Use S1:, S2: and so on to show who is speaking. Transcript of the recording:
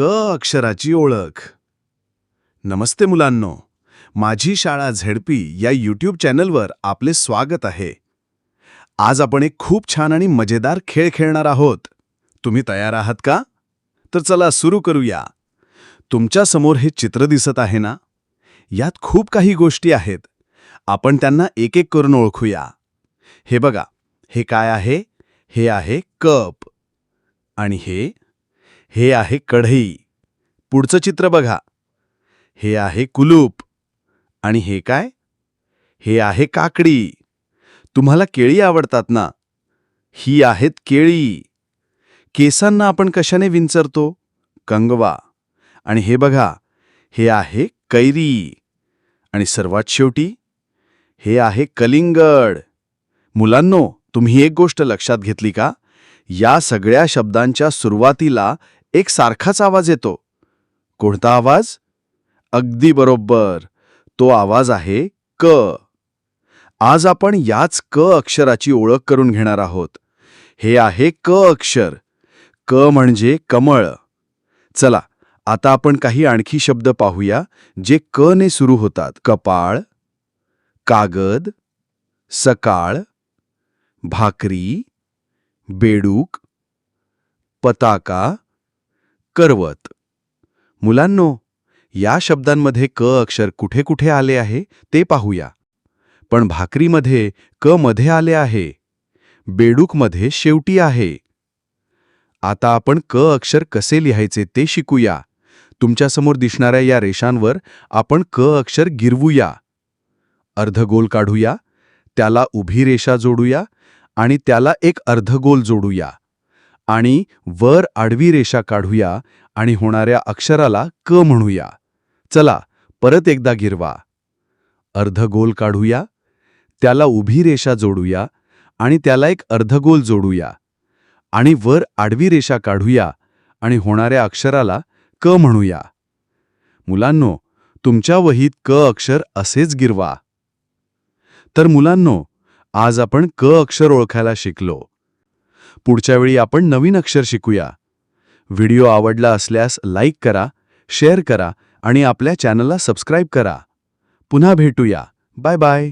S1: क अक्षराची ओळख. नमस्ते मुलांनो माझी शाळा झेडपी या यूट्यूब चॅनलवर आपले स्वागत आहे. आज आपण एक खूप छान आणि मजेदार खेळ खेळणार आहोत. तुम्ही तयार आहात का? तर चला सुरू करूया. तुमच्यासमोर हे चित्र दिसत आहे ना? यात खूप काही गोष्टी आहेत. आपण त्यांना एक एक करून ओळखूया. हे बघा हे काय आहे? हे आहे कप. आणि हे हे आहे कढई. पुढचं चित्र बघा. हे आहे कुलूप. आणि हे काय? हे आहे काकडी. तुम्हाला केळी आवडतात ना? ही आहेत केळी. केसांना आपण कशाने विंचरतो? कंगवा. आणि हे बघा हे आहे कैरी. आणि सर्वात शेवटी हे आहे कलिंगड. मुलांनो तुम्ही एक गोष्ट लक्षात घेतली का? या सगळ्या शब्दांच्या सुरुवातीला एक सारखाच आवाज येतो. कोणता आवाज? अगदी बरोबर. तो आवाज आहे क. आज आपण याच क अक्षराची ओळख करून घेणार आहोत. हे आहे क अक्षर. क म्हणजे कमळ. चला आता आपण काही आणखी शब्द पाहूया जे क ने सुरू होतात. कपाळ कागद सकाळ भाकरी बेडूक पताका करवत. मुलांनो या शब्दांमध्ये क अक्षर कुठे कुठे आले आहे ते पाहूया. पण भाकरीमध्ये क मध्ये आले आहे. बेडूकमध्ये शेवटी आहे. आता आपण क अक्षर कसे लिहायचे ते शिकूया. तुमच्यासमोर दिसणाऱ्या या रेषांवर आपण क अक्षर गिरवूया. अर्धगोल काढूया त्याला उभी रेषा जोडूया आणि त्याला एक अर्धगोल जोडूया. आणि वर आडवी रेषा काढूया आणि होणाऱ्या अक्षराला क म्हणूया. चला परत एकदा गिरवा. अर्धगोल काढूया त्याला उभी रेषा जोडूया आणि त्याला एक अर्धगोल जोडूया आणि वर आडवी रेषा काढूया आणि होणाऱ्या अक्षराला क म्हणूया. मुलांनो तुमच्या वहीत क अक्षर असेच गिरवा. तर मुलांनो आज आपण क अक्षर ओळखायला शिकलो. पुढच्या वेळी आपण नवीन अक्षर शिकूया. व्हिडिओ आवडला असल्यास लाईक करा शेअर करा आणि आपल्या चॅनलला सबस्क्राईब करा. पुन्हा भेटूया. Bye bye.